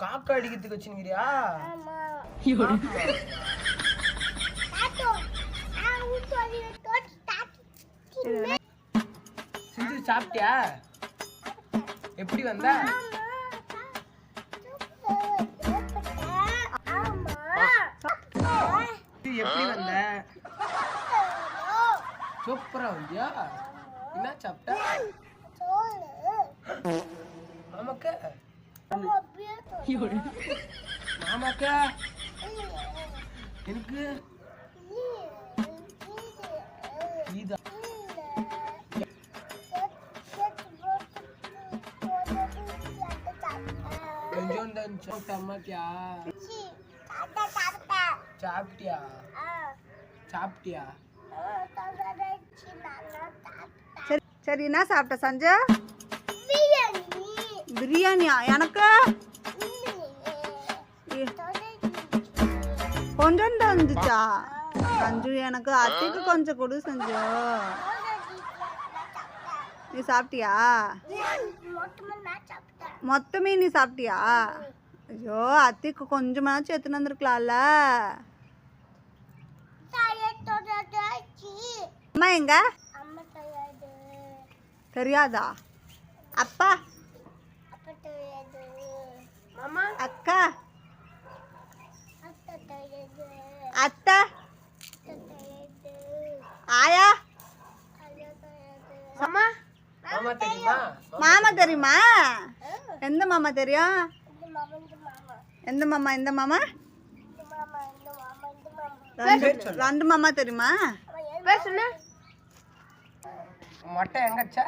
காக்கா அடிக்கிறதுக்கு தாத்தி செஞ்சு சாப்பிட்டியா எப்படி வந்த இது எப்படி வந்த சூப்பரா வந்தியா? என்ன சாப்பிட்ட? மாமாக்க? மாமாக்க? எனக்கு? இதா கொஞ்சம் தான் சாப்பிட்டாமாக்கியா சாப்பிட்டியா? சாப்பிட்டியா? சரி சரி என்ன சாப்பிட்ட சஞ்சு? பிரியாணியா? எனக்கு? கொஞ்சம் வந்துச்சா சஞ்சு எனக்கு அத்தைக்கு கொஞ்சம் கொடு சஞ்சு. நீ சாப்பிட்டியா? மொத்தமே நீ சாப்பிட்டியா? ஐயோ அத்தைக்கு கொஞ்சமாச்சும் எடுத்துன்னு வந்திருக்கலாம்ல. அம்மா எங்க? அம்மா தெரியாது தெரியாதா? அப்பா. அக்கா. அத்தை ஆயா. அம்மா மாமா. தெரியுமா? எந்த மாமா தெரியும்? எந்த மாமா எந்த மாமா? இந்த மாமா இந்த மாமா இந்த மாமா. ரெண்டு ரெண்டு மாமா தெரியுமா? பேர் சொன்ன மொட்டை எங்கச்சா?